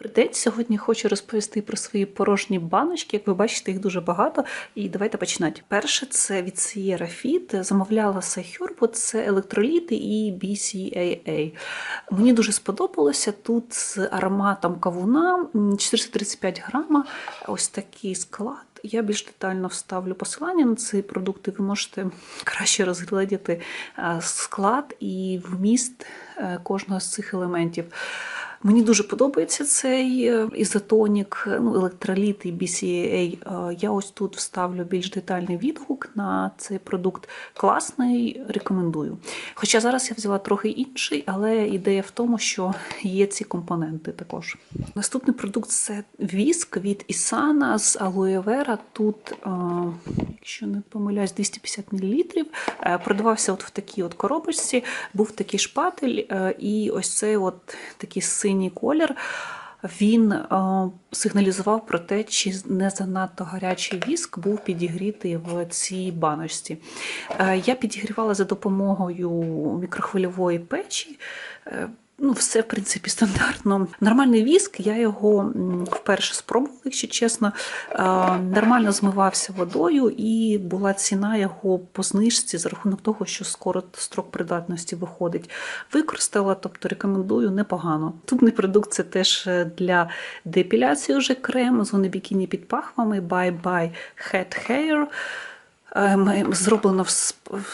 Добрий день. Сьогодні хочу розповісти про свої порожні баночки. Як ви бачите, їх дуже багато. І давайте починати. Перше це від Sierra Fit. Замовляла Сайхюр, це електроліти і BCAA. Мені дуже сподобалося тут з ароматом кавуна 435 грама. Ось такий склад. Я більш детально вставлю посилання на ці продукти. Ви можете краще розглядіти е, склад і вміст е, кожного з цих елементів. Мені дуже подобається цей е, ізотонік, ну, електроліт і BCAA. Е, Я ось тут вставлю більш детальний відгук на цей продукт. Класний, рекомендую. Хоча зараз я взяла трохи інший, але ідея в тому, що є ці компоненти також. Наступний продукт це віск від Ісана з алоє вера. Тут, е, якщо не помиляюсь, 250 мл. Продавався от в такій от коробочці, був такий шпатель, і ось цей от такий синій колір. Він е, сигналізував про те, чи не занадто гарячий віск був підігрітий в цій баночці. Е, я підігрівала за допомогою мікрохвильової печі. Ну, все, в принципі, стандартно. Нормальний віск, я його вперше спробувала, якщо чесно. Е, Нормально змивався водою, і була ціна його по знижці за рахунок того, що скоро строк придатності виходить. Використала, тобто рекомендую непогано. Наступний продукт це теж е, для депіляції вже крем, зони бікіні під пахвами Bye Bye Head Hair. Ем, Зроблено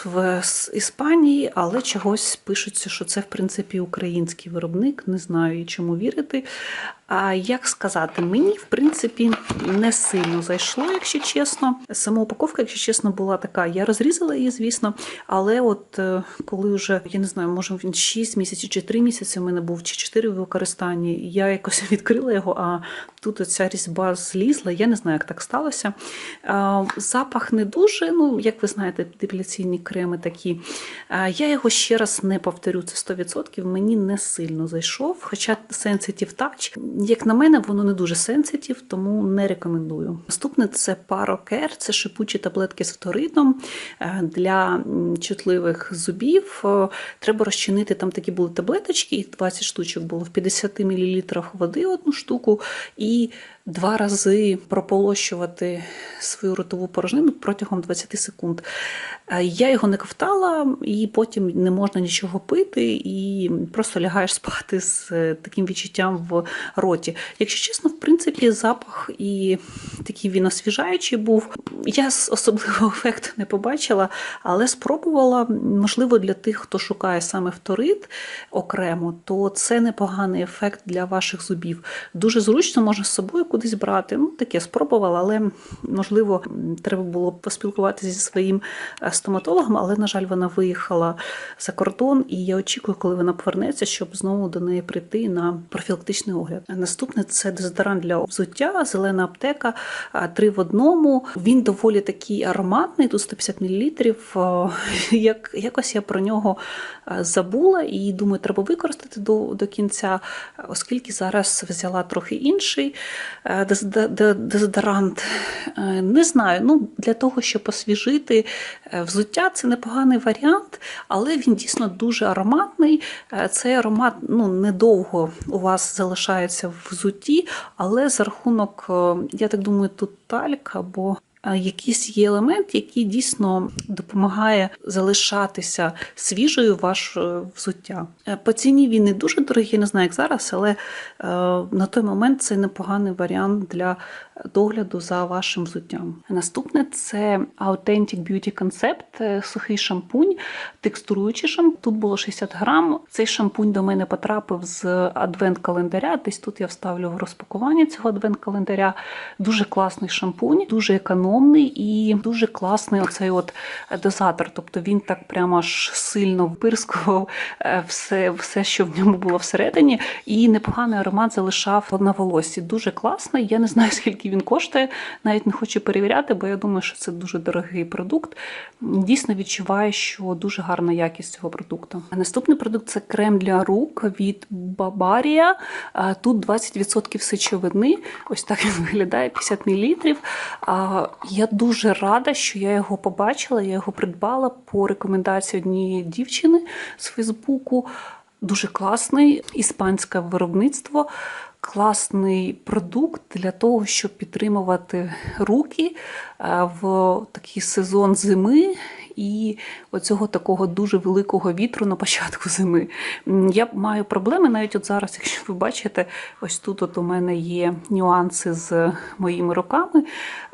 в, Іспанії, але чогось пишеться, що це в принципі український виробник. Не знаю чому вірити. А як сказати, мені в принципі не сильно зайшло, якщо чесно. Сама упаковка, якщо чесно, була така. Я розрізала її, звісно, але от е, коли вже я не знаю, може він 6 місяців чи 3 місяці у мене був, чи 4 в використанні, я якось відкрила його, а тут оця різьба злізла. Я не знаю, як так сталося. Запах не дуже. Ну, як ви знаєте, депіляційні креми такі. Я його ще раз не повторю, це 100%. Мені не сильно зайшов. Хоча Sensitive Touch, як на мене, воно не дуже сенситів, тому не рекомендую. Наступне це парокер, це шипучі таблетки з фторидом е, для чутливих зубів. Е, Треба розчинити там такі були таблеточки, їх 20 штучок було в 50 мл води одну штуку і два рази прополощувати свою ротову порожнину протягом 20 секунд. Е, Я його не ковтала, і потім не можна нічого пити, і просто лягаєш спати з е, таким відчуттям в роті. Якщо чесно, в принципі, запах і такий він освіжаючий був. Я особливого ефекту не побачила, але спробувала. Можливо, для тих, хто шукає саме фторид окремо, то це непоганий ефект для ваших зубів. Дуже зручно можна з собою кудись брати. Ну, таке спробувала, але можливо, треба було поспілкуватися зі своїм е, стоматологом, але, на жаль, вона виїхала за кордон, і я очікую, коли вона повернеться, щоб знову до неї прийти на профілактичний огляд. Наступне це дезодорант для взуття, зелена аптека, а, три в одному. Він доволі такий ароматний, тут 150 мл. Як, якось я про нього е, забула і думаю, треба використати до, до кінця, оскільки зараз взяла трохи інший е, дезодорант. Е, Не знаю, ну для того, щоб освіжити е, взуття, це непоганий варіант, але він дійсно дуже ароматний. Е, Цей аромат ну, недовго у вас залишається в взутті, але за рахунок, е, я так думаю, тут тальк або е, якийсь є елемент, який дійсно допомагає залишатися свіжою ваше взуття. Е, По ціні він не дуже дорогий, не знаю, як зараз, але е, на той момент це непоганий варіант для догляду за вашим взуттям. Наступне це Authentic Beauty Concept, е, сухий шампунь, текстуруючий шампунь. Тут було 60 грам. Цей шампунь до мене потрапив з адвент-календаря. Десь тут я вставлю в розпакування цього адвент-календаря. Дуже класний шампунь, дуже економний і дуже класний оцей от дозатор. Тобто він так прямо аж сильно впирскував е, все, все, що в ньому було всередині, і непоганий аромат залишав на волосі. Дуже класний. Я не знаю, скільки він коштує, навіть не хочу перевіряти, бо я думаю, що це дуже дорогий продукт. Дійсно відчуваю, що дуже гарна якість цього продукту. Наступний продукт це крем для рук від Бабарія. Тут 20% сечовини. Ось так він виглядає 50 мл. Я дуже рада, що я його побачила. Я його придбала по рекомендації однієї дівчини з Фейсбуку. Дуже класний, іспанське виробництво. Класний продукт для того, щоб підтримувати руки е, в такий сезон зими і оцього такого дуже великого вітру на початку зими. Я маю проблеми навіть от зараз, якщо ви бачите, ось тут от у мене є нюанси з моїми руками.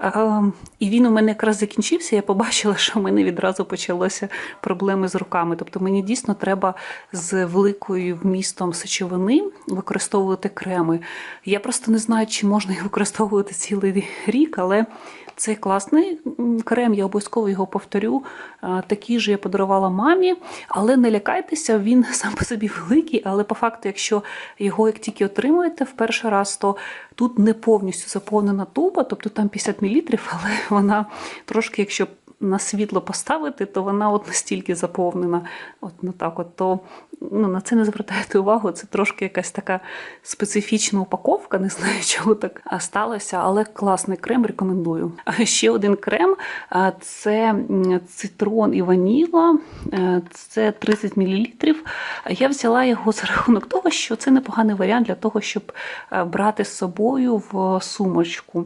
Е, І він у мене якраз закінчився. Я побачила, що в мене відразу почалися проблеми з руками. Тобто мені дійсно треба з великою вмістом сечовини використовувати креми. Я просто не знаю, чи можна їх використовувати цілий рік, але це класний крем, я обов'язково його повторю. Такий же я подарувала мамі, але не лякайтеся, він сам по собі великий, але по факту, якщо його як тільки отримуєте в перший раз, то тут не повністю заповнена туба, тобто там 50 мл, але вона трошки, якщо на світло поставити, то вона от настільки заповнена. От ну так от, то ну, на це не звертайте увагу. Це трошки якась така специфічна упаковка, не знаю, чого так сталося, але класний крем рекомендую. А ще один крем це цитрон і ваніла, Е, це 30 мл. Я взяла його за рахунок того, що це непоганий варіант для того, щоб е, брати з собою в сумочку.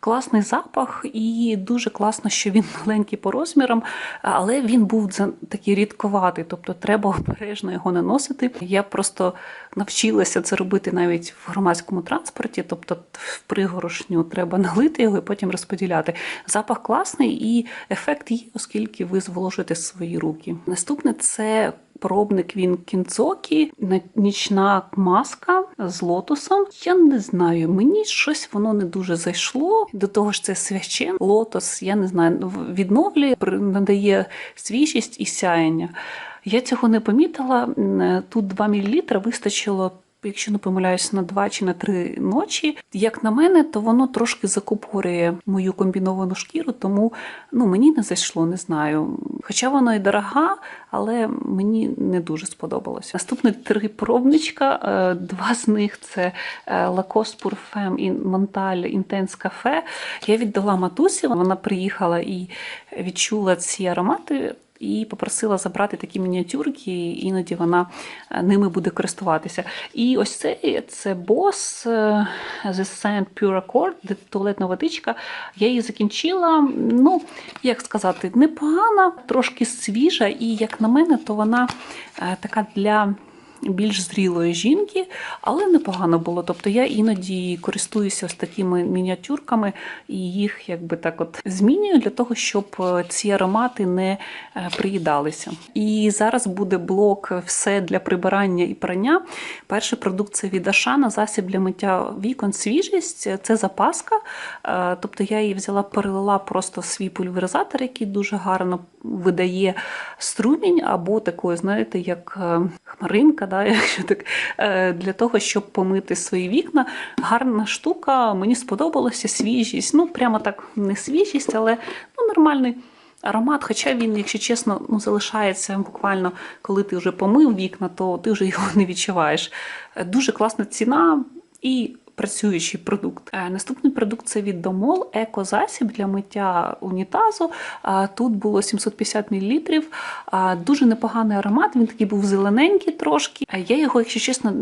Класний запах, і дуже класно, що він маленький по розмірам, але він був такий рідковатий, тобто треба обережно його наносити. Я просто навчилася це робити навіть в громадському транспорті, тобто в пригорошню треба налити його і потім розподіляти. Запах класний і ефект є, оскільки ви зволожите свої руки. Наступне це. Пробник він кінцокі, нічна маска з лотосом. Я не знаю, мені щось воно не дуже зайшло. До того ж, це священ. Лотос, я не знаю, відновлює, надає свіжість і сяєння. Я цього не помітила. Тут 2 мл вистачило. Якщо не помиляюсь, на два чи на три ночі, як на мене, то воно трошки закупорює мою комбіновану шкіру, тому ну мені не зайшло, не знаю. Хоча воно і дорога, але мені не дуже сподобалося. Наступні три пробничка. е, Два з них це е, Lacoste Parfum і Montal Intense Cafe. Я віддала матусі. Вона приїхала і відчула ці аромати. І попросила забрати такі мініатюрки, і іноді вона е, ними буде користуватися. І ось цей це Boss The Scent Pure Accord, туалетна водичка. Я її закінчила. Ну, як сказати, непогана, трошки свіжа, і як на мене, то вона е, така для. Більш зрілої жінки, але непогано було. Тобто я іноді користуюся ось такими мініатюрками і їх якби так от змінюю для того, щоб е, ці аромати не е, приїдалися. І зараз буде блок все для прибирання і прання. Перший продукт це від Ашана, засіб для миття вікон, свіжість. Це запаска. Е, Тобто я її взяла, перелила просто свій пульверизатор, який дуже гарно видає струмінь, або такою, знаєте, як е, да, якщо так, е, для того, щоб помити свої вікна. Гарна штука, мені сподобалася свіжість. Ну, прямо так не свіжість, але ну, нормальний. Аромат, хоча він, якщо чесно, ну, залишається буквально, коли ти вже помив вікна, то ти вже його не відчуваєш. Е, Дуже класна ціна і працюючий продукт. Е, Наступний продукт це від Домол, екозасіб для миття унітазу. А, Тут було 750 мл. Дуже непоганий аромат, він такий був зелененький трошки. Я його, якщо чесно,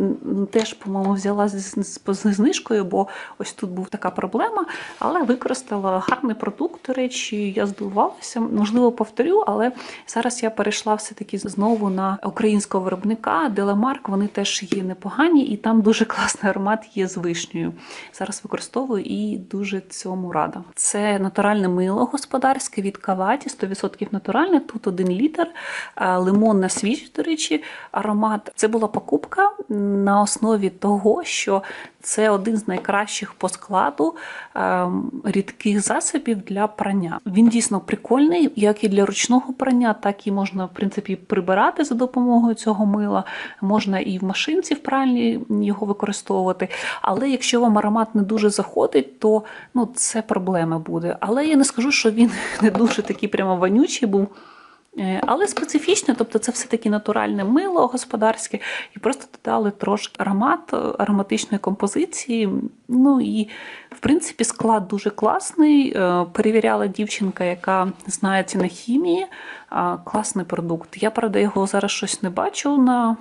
теж, по-моєму, взяла з знижкою, бо ось тут був така проблема, але використала гарний продукт. До речі, я здивувалася. Можливо, повторю, але зараз я перейшла все-таки знову на українського виробника Деламарк. Вони теж є непогані, і там дуже класний аромат є з вишнею. Зараз використовую і дуже цьому рада. Це натуральне мило господарське від Каваті, 100% натуральне. Тут один літр, а, лимонна свіжість, до речі, аромат. Це була покупка на основі того, що це один з найкращих по складу ем, рідких засобів для прання. Він дійсно прикольний, як і для ручного прання, так і можна в принципі прибирати за допомогою цього мила. Можна і в машинці в пральні його використовувати. Але якщо вам аромат не дуже заходить, то ну це проблема буде. Але я не скажу, що він не дуже такий прямо вонючий був. Е, Але специфічно, тобто це все-таки натуральне мило господарське, і просто додали трошки аромат, е, ароматичної композиції. Ну і в принципі склад дуже класний. Е, Перевіряла дівчинка, яка знається на хімії. Класний продукт. Я, правда, його зараз щось не бачу на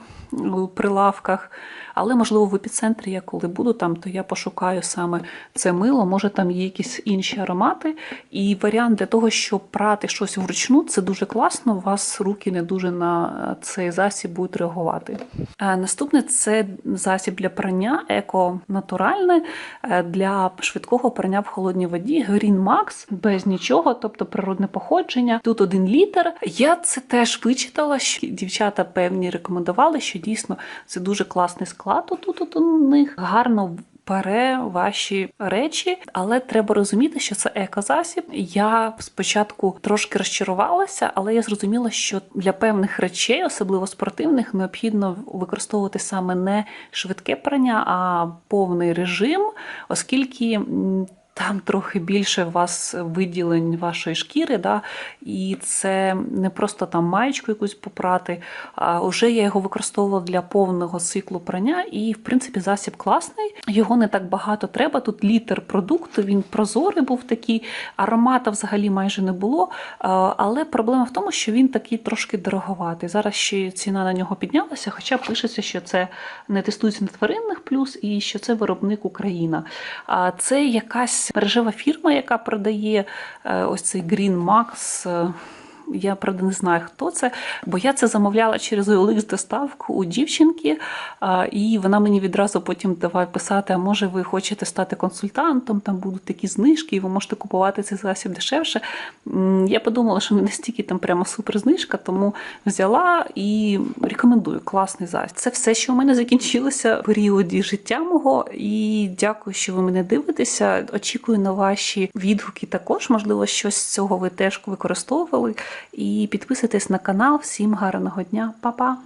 прилавках. Але, можливо, в епіцентрі я коли буду там, то я пошукаю саме це мило. Може, там є якісь інші аромати. І варіант для того, щоб прати щось вручну, це дуже класно. У вас руки не дуже на цей засіб будуть реагувати. Е, Наступне це засіб для прання еко-натуральне е, для швидкого прання в холодній воді. Green Max без нічого, тобто природне походження. Тут один літр. Я це теж вичитала, що дівчата певні рекомендували, що дійсно це дуже класний склад. Тут, тут у них гарно пере ваші речі, але треба розуміти, що це екозасіб. Я спочатку трошки розчарувалася, але я зрозуміла, що для певних речей, особливо спортивних, необхідно використовувати саме не швидке прання, а повний режим, оскільки. Там трохи більше у вас виділень вашої шкіри, да? і це не просто там маєчку якусь попрати. А вже я його використовувала для повного циклу прання, і в принципі засіб класний. Його не так багато треба. Тут літр продукту, він прозорий був такий, аромата взагалі майже не було. Але проблема в тому, що він такий трошки дороговатий. Зараз ще ціна на нього піднялася, хоча пишеться, що це не тестується на тваринних плюс і що це виробник Україна. А це якась мережева фірма, яка продає е, ось цей Green Max. Я правда не знаю, хто це, бо я це замовляла через OLX доставку у дівчинки, і вона мені відразу потім давай писати: а може ви хочете стати консультантом, там будуть такі знижки, і ви можете купувати цей засіб дешевше. Я подумала, що не настільки там прямо супер знижка, тому взяла і рекомендую класний засіб. Це все, що у мене закінчилося в періоді життя мого. І дякую, що ви мене дивитеся. Очікую на ваші відгуки також. Можливо, щось з цього ви теж використовували. І підписуйтесь на канал. Всім гарного дня, Па-па!